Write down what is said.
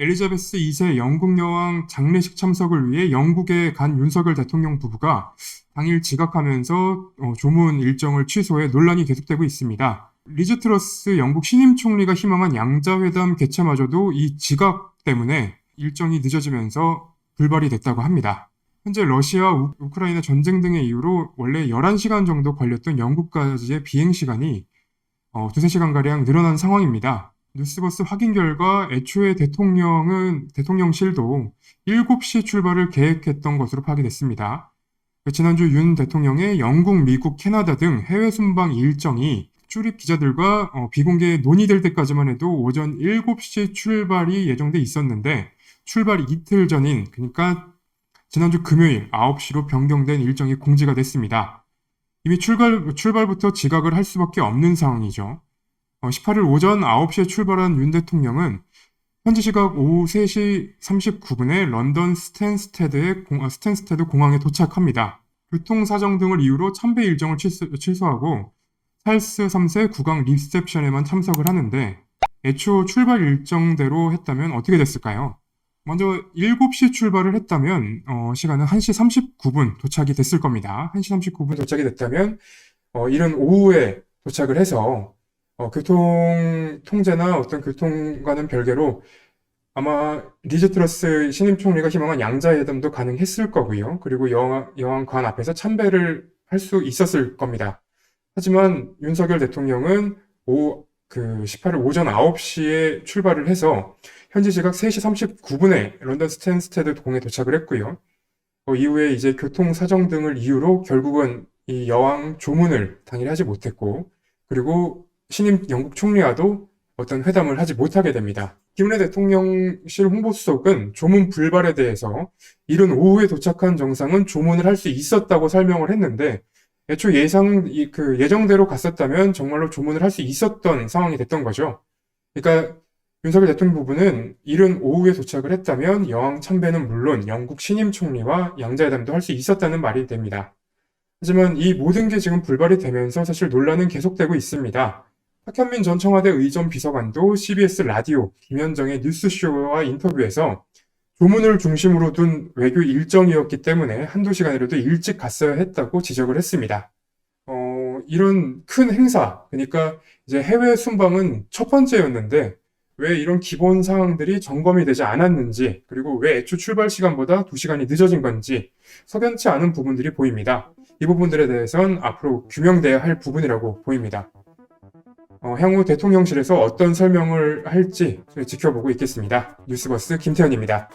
엘리자베스 2세 영국 여왕 장례식 참석을 위해 영국에 간 윤석열 대통령 부부가 당일 지각하면서 어, 조문 일정을 취소해 논란이 계속되고 있습니다. 리즈 트러스 영국 신임 총리가 희망한 양자회담 개최마저도 이 지각 때문에 일정이 늦어지면서 불발이 됐다고 합니다. 현재 러시아, 우, 우크라이나 전쟁 등의 이유로 원래 11시간 정도 걸렸던 영국까지의 비행 시간이 어, 두세 시간가량 늘어난 상황입니다. 뉴스버스 확인 결과 애초에 대통령은 대통령실도 7시 출발을 계획했던 것으로 파악됐습니다. 그 지난주 윤 대통령의 영국, 미국, 캐나다 등 해외 순방 일정이 출입 기자들과 어, 비공개 논의될 때까지만 해도 오전 7시 출발이 예정돼 있었는데 출발 이틀 전인 그러니까 지난주 금요일 9시로 변경된 일정이 공지가 됐습니다. 이미 출발, 출발부터 지각을 할 수밖에 없는 상황이죠. 어, 18일 오전 9시에 출발한 윤 대통령은 현지 시각 오후 3시 39분에 런던 스탠스테드의 공, 아, 스탠스테드 공항에 도착합니다. 교통 사정 등을 이유로 참배 일정을 취소, 취소 하고 찰스 3세 국왕 리셉션에만 참석을 하는데 애초 출발 일정대로 했다면 어떻게 됐을까요? 먼저 7시 출발을 했다면 어, 시간은 1시 39분 도착이 됐을 겁니다. 1시 39분 도착이 됐다면 어, 이른 오후에 도착을 해서 어, 교통 통제나 어떤 교통과는 별개로 아마 리즈 트러스 신임 총리가 희망한 양자회담도 가능했을 거고요. 그리고 여왕, 여왕관 앞에서 참배를 할 수 있었을 겁니다. 하지만 윤석열 대통령은 오, 그 18일 오전 9시에 출발을 해서 현지 시각 3시 39분에 런던 스탠스테드 공에 도착을 했고요. 어, 이후에 이제 교통 사정 등을 이유로 결국은 이 여왕 조문을 당일 하지 못했고, 그리고 신임 영국 총리와도 어떤 회담을 하지 못하게 됩니다. 김은혜 대통령실 홍보수석은 조문 불발에 대해서 이른 오후에 도착한 정상은 조문을 할 수 있었다고 설명을 했는데, 애초 예상, 이- 그 예정대로 갔었다면 정말로 조문을 할 수 있었던 상황이 됐던 거죠. 그러니까 윤석열 대통령 부부는 이른 오후에 도착을 했다면 여왕 참배는 물론 영국 신임 총리와 양자회담도 할 수 있었다는 말이 됩니다. 하지만 이 모든 게 지금 불발이 되면서 사실 논란은 계속되고 있습니다. 박현민 전 청와대 의전 비서관도 CBS 라디오 김현정의 뉴스쇼와 인터뷰에서 조문을 중심으로 둔 외교 일정이었기 때문에 한두 시간이라도 일찍 갔어야 했다고 지적을 했습니다. 어, 이런 큰 행사, 그러니까 이제 해외 순방은 첫 번째였는데 왜 이런 기본 사항들이 점검이 되지 않았는지, 그리고 왜 애초 출발 시간보다 2시간이 늦어진 건지 석연치 않은 부분들이 보입니다. 이 부분들에 대해선 앞으로 규명돼야 할 부분이라고 보입니다. 어, 향후 대통령실에서 어떤 설명을 할지 지켜보고 있겠습니다. 뉴스버스 김태현입니다.